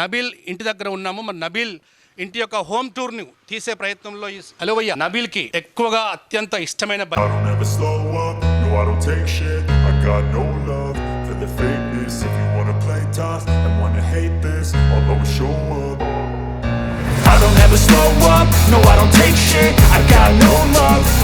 నబీల్ ఇంటి దగ్గర ఉన్నాము. మరి నబీల్ ఇంటి యొక్క హోమ్ టూర్ని తీసే ప్రయత్నంలో ఈ హలో అయ్యా నబీల్కి ఎక్కువగా అత్యంత ఇష్టమైన I don't ever slow up, no I don't take shit. I got no love.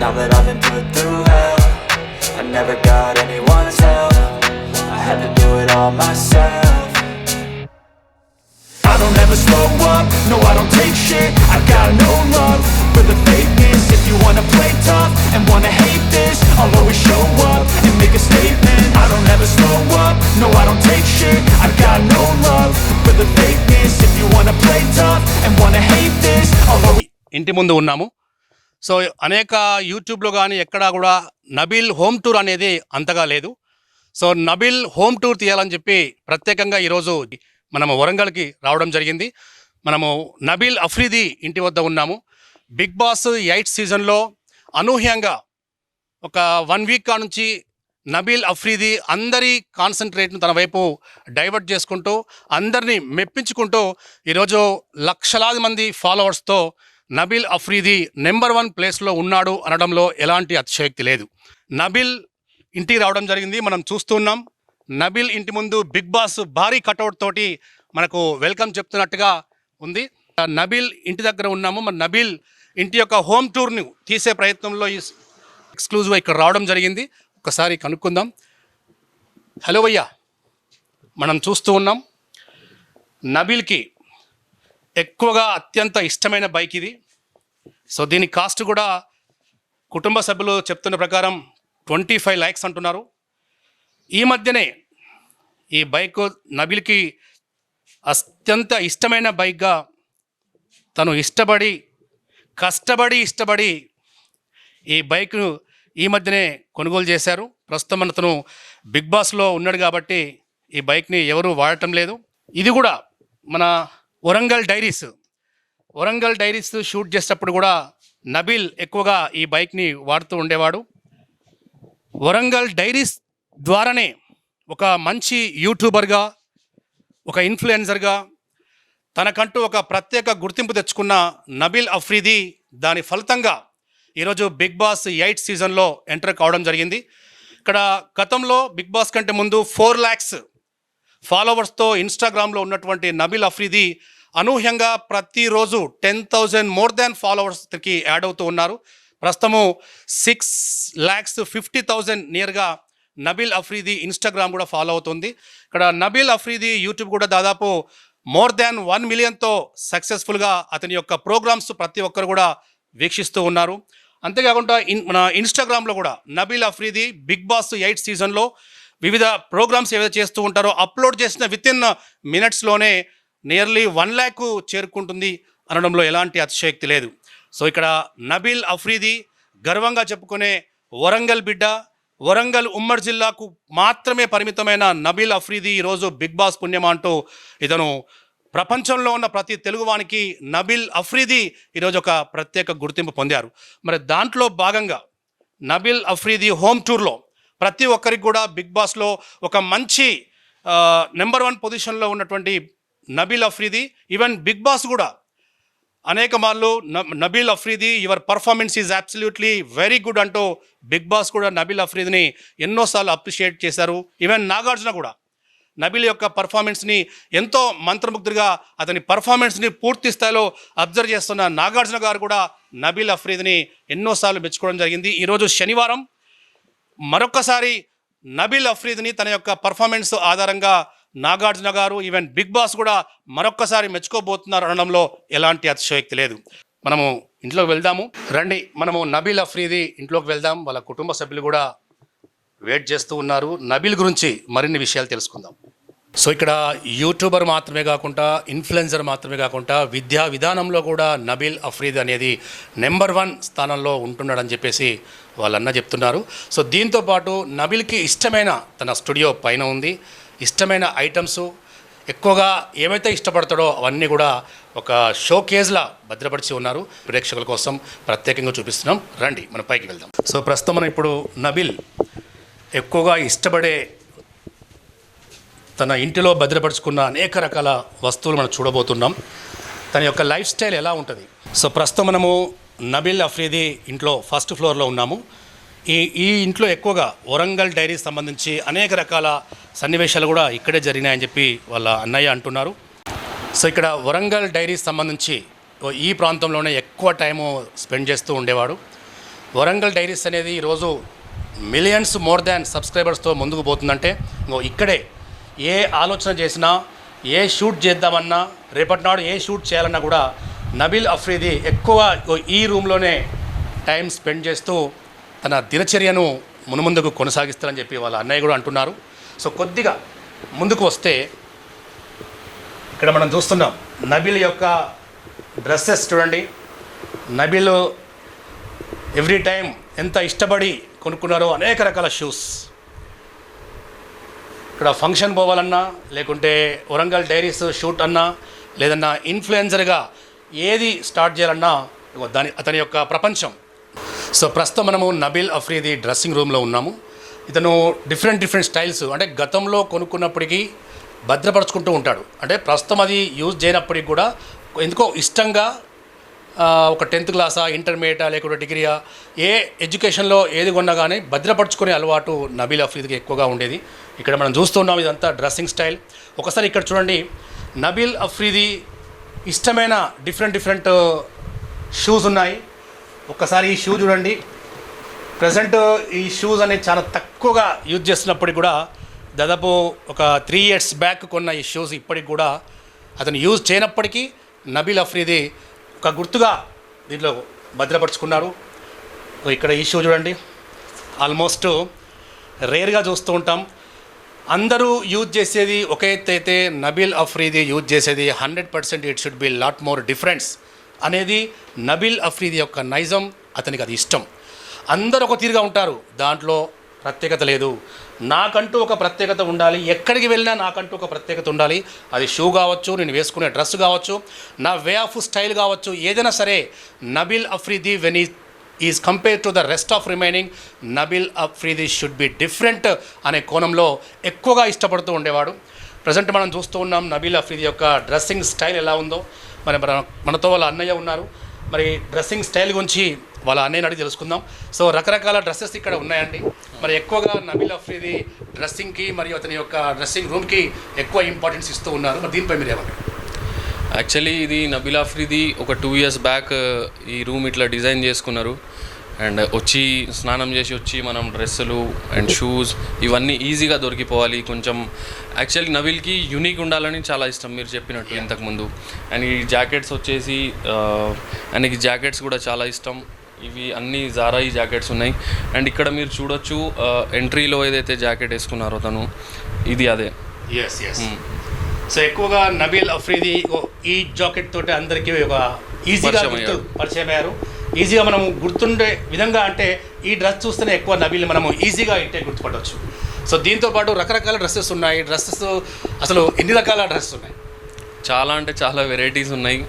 now that I've been put through hell I never got anyone's help I had to do it all myself I don't ever slow up, no I don't take shit I got no love for the fakeness If you wanna play tough and wanna hate this I'll always show up and make a statement I don't ever slow up, no I don't take shit I got no love for the fakeness If you wanna play tough and wanna hate this I'll always ఇంటి ముందు ఉన్నాము so అనేక యూట్యూబ్లో కానీ ఎక్కడా కూడా Nabeel home tour అనేది అంతగా లేదు. సో నబీల్ హోమ్ టూర్ తీయాలని చెప్పి ప్రత్యేకంగా ఈరోజు మనము వరంగల్కి రావడం జరిగింది. మనము నబీల్ అఫ్రీది ఇంటి వద్ద ఉన్నాము. బిగ్ బాస్ ఎయిట్ సీజన్లో అనూహ్యంగా ఒక వన్ వీక్ కా నుంచి నబీల్ అఫ్రీది అందరి కాన్సన్ట్రేట్ను తన వైపు డైవర్ట్ చేసుకుంటూ అందరినీ మెప్పించుకుంటూ ఈరోజు లక్షలాది మంది ఫాలోవర్స్తో నబిల్ అఫ్రీది నెంబర్ వన్ ప్లేస్లో ఉన్నాడు అనడంలో ఎలాంటి అతిశయోక్తి లేదు. నబిల్ ఇంటికి రావడం జరిగింది. మనం చూస్తున్నాం నబిల్ ఇంటి ముందు బిగ్ బాస్ భారీ కటౌట్ తోటి మనకు వెల్కమ్ చెప్తున్నట్టుగా ఉంది. నబిల్ ఇంటి దగ్గర ఉన్నాము. మన నబిల్ ఇంటి యొక్క హోమ్ టూర్ను తీసే ప్రయత్నంలో ఈ ఎక్స్క్లూజివ్ ఇక్కడ రావడం జరిగింది. ఒకసారి కనుక్కుందాం. హలో అయ్యా. మనం చూస్తూ ఉన్నాం. నబిల్కి ఎక్కువగా అత్యంత ఇష్టమైన బైక్ ఇది. సో దీని కాస్ట్ కూడా కుటుంబ సభ్యులు చెప్తున్న ప్రకారం ట్వంటీ ఫైవ్ ల్యాక్స్ అంటున్నారు. ఈ మధ్యనే ఈ బైక్ నబిల్కి అత్యంత ఇష్టమైన బైక్గా తను ఇష్టపడి కష్టపడి ఇష్టపడి ఈ బైక్ను ఈ మధ్యనే కొనుగోలు చేశారు. ప్రస్తుతం అతను బిగ్ బాస్లో ఉన్నాడు కాబట్టి ఈ బైక్ని ఎవరూ వాడటం లేదు. ఇది కూడా మన Warangal diaries Warangal diaries shoot చేసేటప్పుడు కూడా నబీల్ ఎక్కువగా ఈ బైక్ని వాడుతూ ఉండేవాడు. వరంగల్ డైరీస్ ద్వారానే ఒక మంచి యూట్యూబర్గా ఒక ఇన్ఫ్లుయెన్సర్గా తనకంటూ ఒక ప్రత్యేక గుర్తింపు తెచ్చుకున్న నబీల్ అఫ్రీది దాని ఫలితంగా ఈరోజు బిగ్ బాస్ ఎయిట్ సీజన్లో ఎంటర్ కావడం జరిగింది. ఇక్కడ గతంలో బిగ్ బాస్ కంటే ముందు ఫోర్ ల్యాక్స్ ఫాలోవర్స్తో ఇన్స్టాగ్రామ్లో ఉన్నటువంటి నబిల్ అఫ్రీది అనూహ్యంగా ప్రతిరోజు టెన్ థౌజండ్ మోర్ దాన్ ఫాలోవర్స్కి యాడ్ అవుతూ ఉన్నారు. ప్రస్తుతము సిక్స్ ల్యాక్స్ ఫిఫ్టీ థౌజండ్ నియర్గా నబిల్ అఫ్రీది ఇన్స్టాగ్రామ్ కూడా ఫాలో అవుతుంది. ఇక్కడ నబిల్ అఫ్రీది యూట్యూబ్ కూడా దాదాపు మోర్ దాన్ వన్ మిలియన్తో సక్సెస్ఫుల్గా అతని యొక్క ప్రోగ్రామ్స్ ప్రతి ఒక్కరు కూడా వీక్షిస్తూ ఉన్నారు. అంతేకాకుండా ఇన్ మన ఇన్స్టాగ్రామ్లో కూడా Nabeel Afridi Bigg Boss eight సీజన్లో వివిధ ప్రోగ్రామ్స్ ఏవైతే చేస్తూ ఉంటారో అప్లోడ్ చేసిన విత్ ఇన్ మినిట్స్లోనే నియర్లీ వన్ ల్యాక్ చేరుకుంటుంది అనడంలో ఎలాంటి అతిశయక్తి లేదు. సో ఇక్కడ నబీల్ అఫ్రీది గర్వంగా చెప్పుకునే వరంగల్ బిడ్డ వరంగల్ ఉమ్మడి జిల్లాకు మాత్రమే పరిమితమైన నబీల్ అఫ్రీది ఈరోజు బిగ్ బాస్ పుణ్యమా అంటూ ఇతను ప్రపంచంలో ఉన్న ప్రతి తెలుగువానికి నబీల్ అఫ్రీది ఈరోజు ఒక ప్రత్యేక గుర్తింపు పొందారు. మరి దాంట్లో భాగంగా నబీల్ అఫ్రీది హోమ్ టూర్లో ప్రతి ఒక్కరికి కూడా బిగ్ బాస్లో ఒక మంచి నెంబర్ వన్ పొజిషన్లో ఉన్నటువంటి Nabeel Afridi even Bigg Boss కూడా అనేక మార్లు Nabeel Afridi your performance is absolutely very good అంటూ బిగ్ బాస్ కూడా నబీల్ అఫ్రీదిని ఎన్నోసార్లు అప్రిషియేట్ చేశారు. ఈవెన్ నాగార్జున కూడా. నబీల్ యొక్క పర్ఫార్మెన్స్ని ఎంతో మంత్రముగ్ధుడిగా అతని పర్ఫార్మెన్స్ని పూర్తి స్థాయిలో అబ్జర్వ్ చేస్తున్న నాగార్జున గారు కూడా నబిల్ అఫ్రీదిని ఎన్నోసార్లు మెచ్చుకోవడం జరిగింది. ఈరోజు శనివారం మరొకసారి నబిల్ అఫ్రీద్ని తన యొక్క పర్ఫార్మెన్స్ ఆధారంగా నాగార్జున గారు ఈవెన్ బిగ్ బాస్ కూడా మరొక్కసారి మెచ్చుకోబోతున్నారు అనడంలో ఎలాంటి అతిశయోక్తి లేదు. మనము ఇంట్లోకి వెళ్దాము. రండి మనము నబిల్ అఫ్రీది ఇంట్లోకి వెళ్దాం. వాళ్ళ కుటుంబ సభ్యులు కూడా వెయిట్ చేస్తూ ఉన్నారు. నబిల్ గురించి మరిన్ని విషయాలు తెలుసుకుందాం. సో ఇక్కడ యూట్యూబర్ మాత్రమే కాకుండా ఇన్ఫ్లుయెన్సర్ మాత్రమే కాకుండా విద్యా విధానంలో కూడా నబీల్ అఫ్రీద్ అనేది నెంబర్ వన్ స్థానంలో ఉంటున్నాడని చెప్పేసి వాళ్ళన్న చెప్తున్నారు. సో దీంతో పాటు నబిల్కి ఇష్టమైన తన స్టూడియో పైన ఉంది. ఇష్టమైన ఐటమ్స్ ఎక్కువగా ఏమైతే ఇష్టపడతాడో అవన్నీ కూడా ఒక షో కేజ్లా భద్రపరిచి ఉన్నారు. ప్రేక్షకుల కోసం ప్రత్యేకంగా చూపిస్తున్నాం. రండి మనం పైకి వెళ్దాం. సో ప్రస్తుతం మనం ఇప్పుడు నబిల్ ఎక్కువగా ఇష్టపడే తన ఇంటిలో భద్రపరుచుకున్న అనేక రకాల వస్తువులు మనం చూడబోతున్నాం. తన యొక్క లైఫ్ స్టైల్ ఎలా ఉంటుంది? సో ప్రస్తుతం మనము నబిల్ అఫ్రీది ఇంట్లో ఫస్ట్ ఫ్లోర్లో ఉన్నాము. ఈ ఈ ఇంట్లో ఎక్కువగా వరంగల్ డైరీకి సంబంధించి అనేక రకాల సన్నివేశాలు కూడా ఇక్కడే జరిగినాయని చెప్పి వాళ్ళ అన్నయ్య అంటున్నారు. సో ఇక్కడ వరంగల్ డైరీకి సంబంధించి ఈ ప్రాంతంలోనే ఎక్కువ టైము స్పెండ్ చేస్తూ ఉండేవాడు. వరంగల్ డైరీస్ అనేది ఈరోజు మిలియన్స్ మోర్ దాన్ సబ్స్క్రైబర్స్తో ముందుకు పోతుందంటే ఇక్కడే ఏ ఆలోచన చేసినా ఏ షూట్ చేద్దామన్నా రేపటి నాడు ఏ షూట్ చేయాలన్నా కూడా నబీల్ అఫ్రీది ఎక్కువ ఈ రూమ్లోనే టైం స్పెండ్ చేస్తూ తన దినచర్యను మునుముందుకు కొనసాగిస్తారని చెప్పి వాళ్ళ అన్నయ్య కూడా అంటున్నారు. సో కొద్దిగా ముందుకు వస్తే ఇక్కడ మనం చూస్తున్నాం నబిల్ యొక్క డ్రెస్సెస్ చూడండి. నబిల్ ఎవ్రీ టైం ఎంత ఇష్టపడి కొనుక్కున్నారో అనేక రకాల షూస్. ఇక్కడ ఫంక్షన్ పోవాలన్నా లేకుంటే వరంగల్ డైరీస్ షూట్ అన్నా లేదన్నా ఇన్ఫ్లుయెన్సర్గా ఏది స్టార్ట్ చేయాలన్నా దాని అతని యొక్క ప్రపంచం. సో ప్రస్తుతం మనము నబీల్ అఫ్రీది డ్రెస్సింగ్ రూమ్లో ఉన్నాము. ఇతను డిఫరెంట్ డిఫరెంట్ స్టైల్స్ అంటే గతంలో కొనుక్కున్నప్పటికీ భద్రపరుచుకుంటూ ఉంటాడు. అంటే ప్రస్తుతం అది యూజ్ చేయనప్పటికి కూడా ఎందుకో ఇష్టంగా ఒక టెన్త్ క్లాసా ఇంటర్మీడియటా లేకుంటే డిగ్రీయా ఏ ఎడ్యుకేషన్లో ఏది కొన్నా కానీ భద్రపరుచుకునే అలవాటు నబీల్ అఫ్రీద్కి ఎక్కువగా ఉండేది. ఇక్కడ మనం చూస్తున్నాం ఇదంతా డ్రెస్సింగ్ స్టైల్. ఒకసారి ఇక్కడ చూడండి. నబీల్ అఫ్రీది ఇష్టమైన డిఫరెంట్ డిఫరెంట్ షూస్ ఉన్నాయి. ఒక్కసారి ఈ షూ చూడండి. ప్రజెంట్ ఈ షూస్ అనేది చాలా తక్కువగా యూజ్ చేస్తున్నప్పటికి కూడా దాదాపు ఒక త్రీ ఇయర్స్ బ్యాక్ కొన్న ఈ షూస్ ఇప్పటికి కూడా అతను యూజ్ చేయనప్పటికీ నబీల్ అఫ్రీది ఒక గుర్తుగా దీంట్లో భద్రపరుచుకున్నారు. ఇక్కడ ఈ షూ చూడండి. ఆల్మోస్ట్ రేర్గా చూస్తూ ఉంటాం. అందరూ యూజ్ చేసేది ఒక ఎత్తు అయితే నబీల్ అఫ్రీది యూజ్ చేసేది hundred percent it should be lot more difference అనేది నబీల్ అఫ్రీది యొక్క నైజం అతనికి అది ఇష్టం. అందరూ ఒక తీరుగా ఉంటారు. దాంట్లో ప్రత్యేకత లేదు. నాకంటూ ఒక ప్రత్యేకత ఉండాలి. ఎక్కడికి వెళ్ళినా నాకంటూ ఒక ప్రత్యేకత ఉండాలి. అది షూ కావచ్చు నేను వేసుకునే డ్రెస్ కావచ్చు నా వే ఆఫ్ స్టైల్ కావచ్చు ఏదైనా సరే Nabeel Afridi when is is compare to the rest of remaining Nabeel Afridi should be different అనే కోణంలో ఎక్కువగా ఇష్టపడుతూ ఉండేవాడు. ప్రజెంట్ మనం చూస్తూ ఉన్నాం నబీల్ అఫ్రీది యొక్క డ్రెస్సింగ్ స్టైల్ ఎలా ఉందో. మరి మన మనతో వాళ్ళ అన్నయ్య ఉన్నారు. మరి డ్రెస్సింగ్ స్టైల్ గురించి వాళ్ళ అన్నయ్యని అడిగి తెలుసుకుందాం. సో రకరకాల డ్రెస్సెస్ ఇక్కడ ఉన్నాయండి. మరి ఎక్కువగా నబీల్ అఫ్రీది డ్రెస్సింగ్కి మరియు అతని యొక్క డ్రెస్సింగ్ రూమ్కి ఎక్కువ ఇంపార్టెన్స్ ఇస్తూ ఉన్నారు. మరి దీనిపై మీరు ఏమంటారు? యాక్చువల్లీ ఇది నబీల్ అఫ్రీది ఒక టూ ఇయర్స్ బ్యాక్ ఈ రూమ్ ఇట్లా డిజైన్ చేసుకున్నారు. అండ్ వచ్చి స్నానం చేసి వచ్చి మనం డ్రెస్సులు అండ్ షూస్ ఇవన్నీ ఈజీగా దొరికిపోవాలి. కొంచెం యాక్చువల్లీ నబిల్కి యూనిక్ ఉండాలని చాలా ఇష్టం మీరు చెప్పినట్టు ఇంతకుముందు. అండ్ ఈ జాకెట్స్ వచ్చేసి ఆయనకి జాకెట్స్ కూడా చాలా ఇష్టం. ఇవి అన్ని జారా ఈ జాకెట్స్ ఉన్నాయి. అండ్ ఇక్కడ మీరు చూడొచ్చు ఎంట్రీలో ఏదైతే జాకెట్ వేసుకున్నారో తను ఇది అదే. ఎస్ ఎస్ సో ఎక్కువగా నబీల్ అఫ్రీది ఈ జాకెట్ తోటి అందరికీ ఒక ఈజీగా పరిచయం అయ్యారు. ఈజీగా మనం గుర్తుండే విధంగా అంటే ఈ డ్రెస్ చూస్తేనే ఎక్కువ నబీల్ మనము ఈజీగా ఇట్టే గుర్తుపట్టవచ్చు సో దీంతో పాటు రకరకాల డ్రెస్సెస్ ఉన్నాయి. డ్రెస్సెస్ అసలు ఎన్ని రకాల డ్రెస్సెస్ ఉన్నాయి? చాలా అంటే చాలా వెరైటీస్ ఉన్నాయి.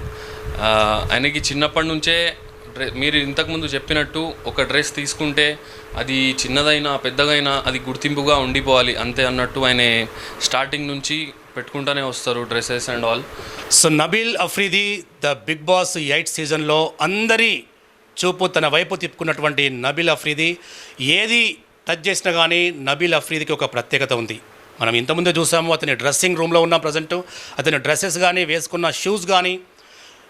ఆయనకి చిన్నప్పటి నుంచే డ్రె మీరు ఇంతకుముందు చెప్పినట్టు ఒక డ్రెస్ తీసుకుంటే అది చిన్నదైనా పెద్దదైనా అది గుర్తింపుగా ఉండిపోవాలి. అంతే అన్నట్టు ఆయన స్టార్టింగ్ నుంచి పెట్టుకుంటూనే వస్తారు dresses and all. So Nabeel Afridi the Bigg Boss eight సీజన్లో అందరి చూపు తన వైపు తిప్పుకున్నటువంటి నబీల్ అఫ్రీది. ఏది టచ్ చేసినా కానీ నబీల్ అఫ్రీదికి ఒక ప్రత్యేకత ఉంది. మనం ఇంతకుముందే చూసాము అతని డ్రెస్సింగ్ రూమ్లో ఉన్న ప్రజెంట్ అతని డ్రెస్సెస్ కానీ వేసుకున్న షూస్ కానీ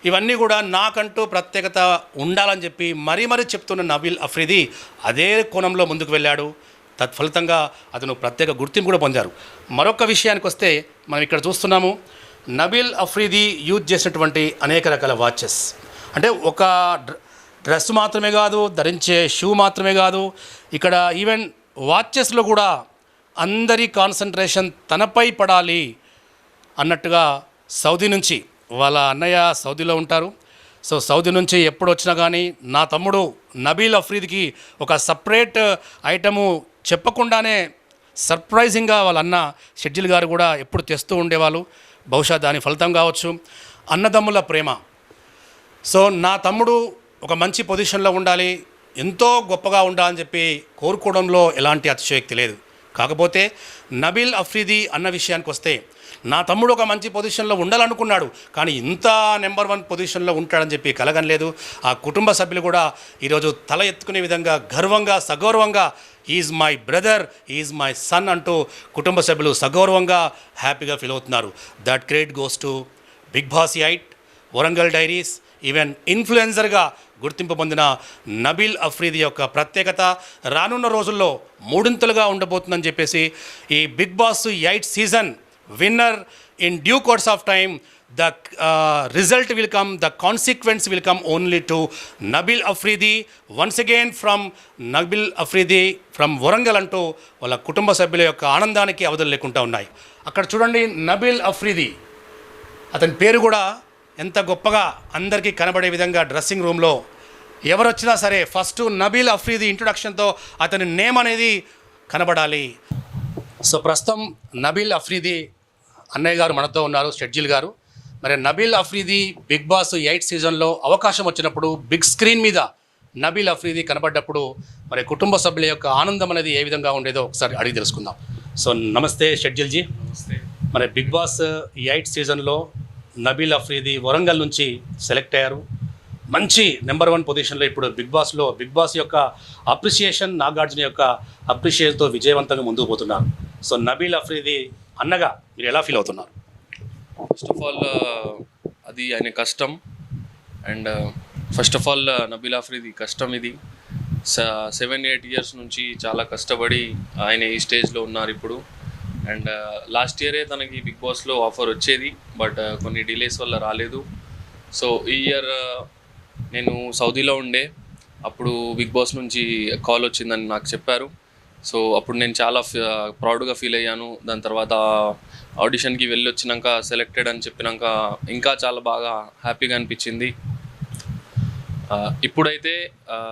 ఇవన్నీ కూడా నాకంటూ ప్రత్యేకత ఉండాలని చెప్పి మరీ మరీ చెప్తున్న నబీల్ అఫ్రీది అదే కోణంలో ముందుకు వెళ్ళాడు. తత్ఫలితంగా అతను ప్రత్యేక గుర్తింపు కూడా పొందారు. మరొక విషయానికి వస్తే మనం ఇక్కడ చూస్తున్నాము నబీల్ అఫ్రీది యూజ్ చేసినటువంటి అనేక రకాల వాచెస్. అంటే ఒక డ్ర- డ్రెస్ మాత్రమే కాదు ధరించే షూ మాత్రమే కాదు ఇక్కడ ఈవెన్ వాచెస్లో కూడా అందరి కాన్సన్ట్రేషన్ తనపై పడాలి అన్నట్టుగా సౌదీ నుంచి వాళ్ళ అన్నయ్య సౌదీలో ఉంటారు. సో సౌదీ నుంచి ఎప్పుడు వచ్చినా కానీ నా తమ్ముడు నబీల్ అఫ్రీద్కి ఒక సపరేట్ ఐటము చెప్పకుండానే సర్ప్రైజింగ్గా వాళ్ళ అన్న షెడ్యూల్ గారు కూడా ఎప్పుడు తెస్తూ ఉండేవాళ్ళు. బహుశా దాని ఫలితం కావచ్చు. అన్నదమ్ముల ప్రేమ. సో నా తమ్ముడు ఒక మంచి పొజిషన్లో ఉండాలి ఎంతో గొప్పగా ఉండాలని చెప్పి కోరుకోవడంలో ఎలాంటి అతిశయోక్తి లేదు. కాకపోతే నబిల్ అఫ్రీది అన్న విషయానికి వస్తే నా తమ్ముడు ఒక మంచి పొజిషన్లో ఉండాలనుకున్నాడు కానీ ఇంత నెంబర్ వన్ పొజిషన్లో ఉంటాడని చెప్పి కలగనలేదు ఆ కుటుంబ సభ్యులు కూడా ఈరోజు తల ఎత్తుకునే విధంగా గర్వంగా సగౌరవంగా is my brother is my son అంటూ కుటుంబ సభ్యులు సగౌరవంగా హ్యాపీగా ఫీల్ అవుతున్నారు. That great goes to Bigg Boss eight Warangal diaries even ఇన్ఫ్లుయెన్సర్గా గుర్తింపు పొందిన నబీల్ అఫ్రీది యొక్క ప్రత్యేకత రానున్న రోజుల్లో మూడింతలుగా ఉండబోతుందని చెప్పేసి ఈ Bigg Boss eight season winner in due course of time the result will come the consequence will come only to Nabeel Afridi. Once again from Nabeel Afridi from Warangal అంటూ వాళ్ళ కుటుంబ సభ్యుల యొక్క ఆనందానికి అవధులు లేకుండా ఉన్నాయి. అక్కడ చూడండి నబీల్ అఫ్రీది. అతని పేరు కూడా ఎంత గొప్పగా అందరికీ కనబడే విధంగా డ్రెస్సింగ్ రూమ్లో ఎవరు వచ్చినా సరే ఫస్ట్ నబీల్ అఫ్రీది ఇంట్రొడక్షన్తో అతని నేమ్ అనేది కనబడాలి. సో ప్రస్తుతం నబీల్ అఫ్రీది అన్నయ్య గారు మనతో ఉన్నారు షెడ్జిల్ గారు. మరి Nabeel Afridi Bigg Boss eight సీజన్లో అవకాశం వచ్చినప్పుడు బిగ్ స్క్రీన్ మీద నబీల్ అఫ్రీది కనబడ్డప్పుడు మరి కుటుంబ సభ్యుల యొక్క ఆనందం అనేది ఏ విధంగా ఉండేదో ఒకసారి అడిగి తెలుసుకుందాం. సో నమస్తే షెడ్జిల్జీ. మరి బిగ్ బాస్ ఎయిట్ సీజన్లో నబీల్ అఫ్రీది వరంగల్ నుంచి సెలెక్ట్ అయ్యారు. మంచి నెంబర్ వన్ పొజిషన్లో ఇప్పుడు బిగ్ బాస్లో బిగ్ బాస్ యొక్క అప్రిషియేషన్ నాగార్జున యొక్క అప్రిషియేషన్తో విజయవంతంగా ముందుకు పోతున్నారు. సో నబీల్ అఫ్రీది అన్నగా మీరు ఎలా ఫీల్ అవుతున్నారు? ఫస్ట్ ఆఫ్ ఆల్ అది ఆయన కష్టం. And first of all Nabeel Afridi కష్టం ఇది. సెవెన్ ఎయిట్ ఇయర్స్ నుంచి చాలా కష్టపడి ఆయన ఈ స్టేజ్లో ఉన్నారు ఇప్పుడు. అండ్ uh, లాస్ట్ ఇయరే తనకి బిగ్ బాస్లో ఆఫర్ వచ్చేది బట్ uh, కొన్ని డిలేస్ వల్ల రాలేదు. సో ఈ ఇయర్ uh, నేను సౌదీలో ఉండే. అప్పుడు బిగ్ బాస్ నుంచి కాల్ వచ్చిందని నాకు చెప్పారు. సో అప్పుడు నేను చాలా ప్రౌడ్గా ఫీల్ అయ్యాను. దాని తర్వాత ఆడిషన్కి వెళ్ళి వచ్చినాక సెలెక్టెడ్ అని చెప్పినాక ఇంకా చాలా బాగా హ్యాపీగా అనిపించింది. ఇప్పుడైతే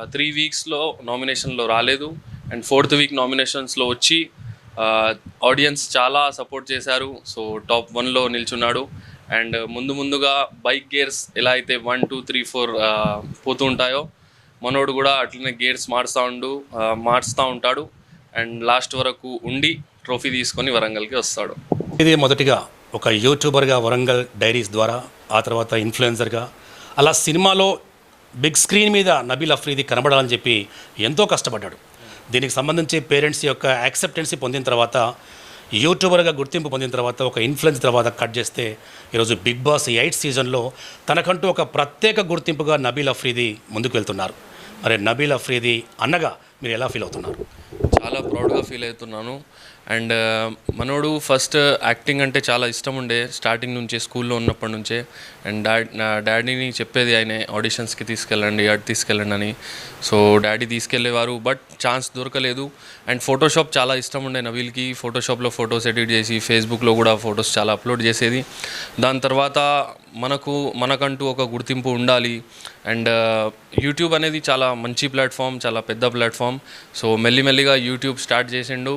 త్రీ వీక్స్లో నామినేషన్లో రాలేదు. అండ్ ఫోర్త్ వీక్ నామినేషన్స్లో వచ్చి ఆడియన్స్ చాలా సపోర్ట్ చేశారు. సో టాప్ వన్లో నిల్చున్నాడు. అండ్ ముందు ముందుగా బైక్ గేర్స్ ఎలా అయితే వన్ టూ త్రీ ఫోర్ పోతూ ఉంటాయో మనోడు కూడా అట్లనే గేర్స్ మారుస్తూ ఉండు ఆ, మారుస్తూ ఉంటాడు. అండ్ లాస్ట్ వరకు ఉండి ట్రోఫీ తీసుకొని వరంగల్కి వస్తాడు. ఇది మొదటిగా ఒక యూట్యూబర్గా వరంగల్ డైరీస్ ద్వారా ఆ తర్వాత ఇన్ఫ్లుయెన్సర్గా అలా సినిమాలో బిగ్ స్క్రీన్ మీద నబీల్ అఫ్రీది కనబడాలని చెప్పి ఎంతో కష్టపడ్డాడు. దీనికి సంబంధించి పేరెంట్స్ యొక్క యాక్సెప్టెన్సీ పొందిన తర్వాత యూట్యూబర్గా గుర్తింపు పొందిన తర్వాత ఒక ఇన్ఫ్లుయెన్స్ తర్వాత కట్ చేస్తే ఈరోజు బిగ్ బాస్ ఎయిట్ సీజన్లో తనకంటూ ఒక ప్రత్యేక గుర్తింపుగా నబీల్ అఫ్రీది ముందుకు వెళ్తున్నారు. మరి నబీల్ అఫ్రీది అన్నగా మీరు ఎలా ఫీల్ అవుతున్నారు? చాలా ప్రౌడ్గా ఫీల్ అవుతున్నాను. అండ్ uh, మనోడు ఫస్ట్ యాక్టింగ్ అంటే చాలా ఇష్టం ఉండే స్టార్టింగ్ నుంచే స్కూల్లో ఉన్నప్పటి నుంచే. అండ్ డాడ్ నా డాడీని చెప్పేది ఆయన ఆడిషన్స్కి తీసుకెళ్ళండి అటు తీసుకెళ్ళండి అని. సో డాడీ తీసుకెళ్ళేవారు బట్ ఛాన్స్ దొరకలేదు. అండ్ ఫోటోషాప్ చాలా ఇష్టం ఉండే నవీల్కి. ఫోటోషాప్లో ఫొటోస్ ఎడిట్ చేసి ఫేస్బుక్లో కూడా ఫొటోస్ చాలా అప్లోడ్ చేసేది. దాని తర్వాత మనకు మనకంటూ ఒక గుర్తింపు ఉండాలి. అండ్ uh, యూట్యూబ్ అనేది చాలా మంచి ప్లాట్ఫామ్ చాలా పెద్ద ప్లాట్ఫామ్. సో మెల్లిమెల్లిగా యూట్యూబ్ స్టార్ట్ చేసిండు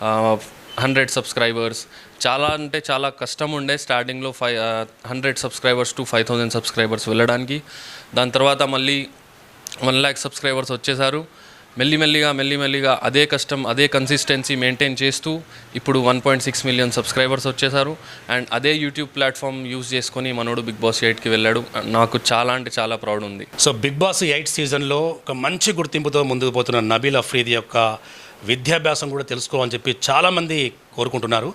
uh, హండ్రెడ్ సబ్స్క్రైబర్స్. చాలా అంటే చాలా కష్టం ఉండే స్టార్టింగ్లో five uh, hundred subscribers to five thousand subscribers వెళ్ళడానికి. దాని తర్వాత మళ్ళీ వన్ ల్యాక్ సబ్స్క్రైబర్స్ వచ్చేసారు. మెల్లిమెల్లిగా మెల్లిమెల్లిగా అదే కష్టం అదే కన్సిస్టెన్సీ మెయింటైన్ చేస్తూ ఇప్పుడు one point six million subscribers వచ్చేసారు అండ్ అదే యూట్యూబ్ ప్లాట్ఫామ్ యూజ్ చేసుకొని మనోడు బిగ్ బాస్ ఎయిట్కి వెళ్ళాడు. నాకు చాలా అంటే చాలా ప్రౌడ్ ఉంది. సో బిగ్ బాస్ ఎయిట్ సీజన్లో ఒక మంచి గుర్తింపుతో ముందుకు పోతున్న నబీల్ అఫ్రీది యొక్క విద్యాభ్యాసం కూడా తెలుసుకోవాలని చెప్పి చాలామంది కోరుకుంటున్నారు.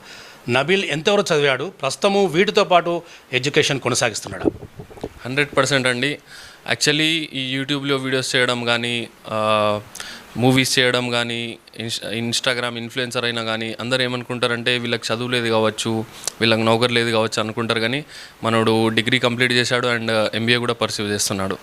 నబీల్ ఎంతవరకు చదివాడు? ప్రస్తుతము వీటితో పాటు ఎడ్యుకేషన్ కొనసాగిస్తున్నాడు? హండ్రెడ్ పర్సెంట్ అండి. యాక్చువల్లీ ఈ యూట్యూబ్లో వీడియోస్ చేయడం కానీ మూవీస్ చేయడం కానీ ఇన్స్ ఇన్స్టాగ్రామ్ ఇన్ఫ్లుయెన్సర్ అయినా కానీ అందరు ఏమనుకుంటారంటే వీళ్ళకి చదువు లేదు కావచ్చు వీళ్ళకి నౌకర్ లేదు కావచ్చు అనుకుంటారు కానీ మనోడు డిగ్రీ కంప్లీట్ చేశాడు అండ్ ఎంబీఏ కూడా పర్సీవ్ చేస్తున్నాడు.